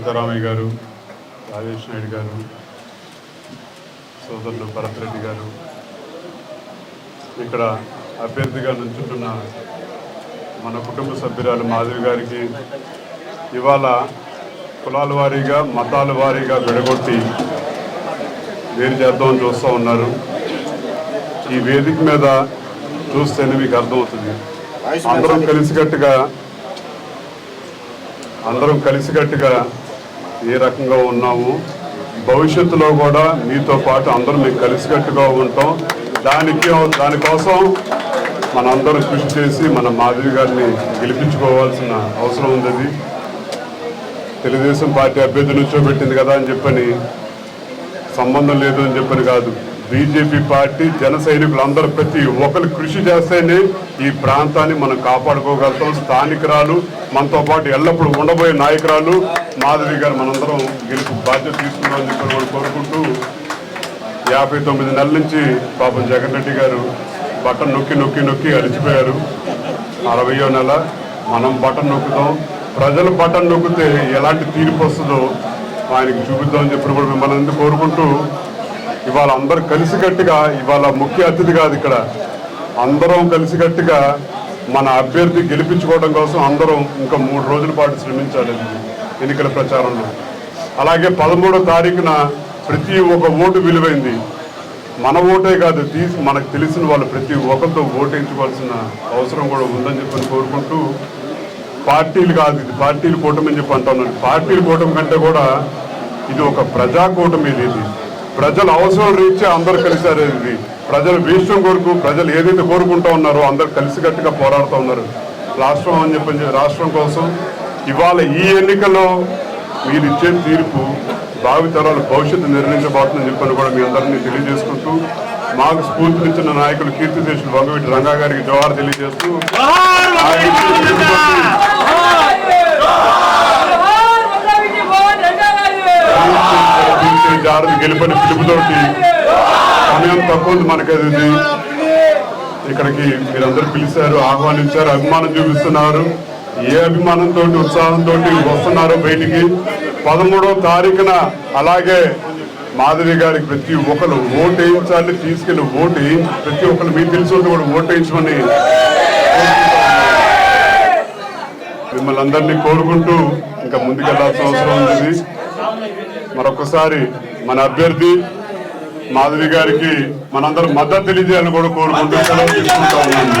సీతారామయ్య గారు రాజేష్ నాయుడు గారు సోదరులు భరత్ రెడ్డి గారు ఇక్కడ అభ్యర్థిగా నుంచుంటున్న మన కుటుంబ సభ్యురాలు మాధవి గారికి ఇవాళ కులాల వారీగా మతాల వారీగా విడగొట్టి వేరు చేద్దామని చూస్తూ ఉన్నారు. ఈ వేదిక మీద చూస్తేనే మీకు అర్థమవుతుంది. అందరం కలిసికట్టుగా అందరం కలిసికట్టుగా ఏ రకంగా ఉన్నాము? భవిష్యత్తులో కూడా మీతో పాటు అందరూ మీకు కలిసికట్టుగా ఉంటాం. దానికి దానికోసం మనందరం కృషి చేసి మన మాధవి గారిని గెలిపించుకోవాల్సిన అవసరం ఉంది అది. తెలుగుదేశం పార్టీ అభ్యర్థి నుంచోబెట్టింది కదా అని చెప్పని సంబంధం లేదు అని చెప్పని కాదు. బీజేపీ పార్టీ జన సైనికులందరూ ప్రతి ఒక్కరు కృషి చేస్తేనే ఈ ప్రాంతాన్ని మనం కాపాడుకోగలుగుతాం. స్థానికురాలు మనతో పాటు ఎల్లప్పుడూ ఉండబోయే నాయకురాలు మాధవి గారు మనందరం గెలుపు బాధ్యత తీసుకున్నామని చెప్పి కూడా కోరుకుంటూ యాభై తొమ్మిది నెలల నుంచి పాపం జగన్ రెడ్డి గారు బటన్ నొక్కి నొక్కి నొక్కి అలిచిపోయారు అరవయో నెల మనం బటన్ నొక్కుతాం. ప్రజలు బటన్ నొక్కితే ఎలాంటి తీర్పు వస్తుందో ఆయనకి చూపిద్దామని చెప్పి కూడా మిమ్మల్ని కోరుకుంటూ ఇవాళ అందరూ కలిసికట్టుగా ఇవాళ ముఖ్య అతిథి కాదు ఇక్కడ. అందరం కలిసికట్టుగా మన అభ్యర్థి గెలిపించుకోవడం కోసం అందరం ఇంకా మూడు రోజుల పాటు శ్రమించాలి. ఎన్నికల ప్రచారంలో. అలాగే పదమూడో తారీఖున ప్రతి ఒక్క ఓటు విలువైంది. మన ఓటే కాదు తీసి మనకు తెలిసిన వాళ్ళు ప్రతి ఒక్కరితో ఓటేయించుకోవాల్సిన అవసరం కూడా ఉందని చెప్పని కోరుకుంటూ పార్టీలు కాదు ఇది పార్టీలు కూటమి అని చెప్పి అంటున్నాను పార్టీలు కూటమి కంటే కూడా ఇది ఒక ప్రజా కూటమి ఇది. ఇది ప్రజల అవసరం రీత్యా అందరు కలిసారు ఇది. ప్రజల భీష్టం కొరకు ప్రజలు ఏదైతే కోరుకుంటూ ఉన్నారో అందరు కలిసికట్టుగా పోరాడుతూ ఉన్నారు. రాష్ట్రం అని చెప్పి రాష్ట్రం కోసం ఇవాళ ఈ ఎన్నికల్లో మీరు ఇచ్చే తీర్పు భావితరాల భవిష్యత్తు నిర్ణయించబోతుందని చెప్పని కూడా మీ అందరినీ తెలియజేసుకుంటూ మాకు స్ఫూర్తినిచ్చిన నాయకులు కీర్తిశేషులు వంగవీటి రంగా గారికి జోహార్ తెలియజేస్తూ జారది గెలుపని పిలుపుతోటి సమయం తక్కువ ఉంది మనకి అది. ఇక్కడికి మీరందరూ పిలిచారు ఆహ్వానించారు అభిమానం చూపిస్తున్నారు. ఏ అభిమానంతో ఉత్సాహంతో వస్తున్నారో బయటికి? పదమూడవ తారీఖున అలాగే మాధవి గారికి ప్రతి ఒక్కరు ఓటు వేయించాలి తీసుకెళ్ళి ఓటు ప్రతి ఒక్కరు మీకు తెలిసి ఉంటే కూడా ఓటు వేయించమని మిమ్మల్ని అందరినీ కోరుకుంటూ ఇంకా ముందుకెళ్ళాల్సిన అవసరం ఉంది. మరొకసారి మన అభ్యర్థి మాధవి గారికి మనందరం మద్దతు తెలియజేయాలని కూడా కోరుకుంటూ సెలవు తీసుకుంటా ఉన్నాను.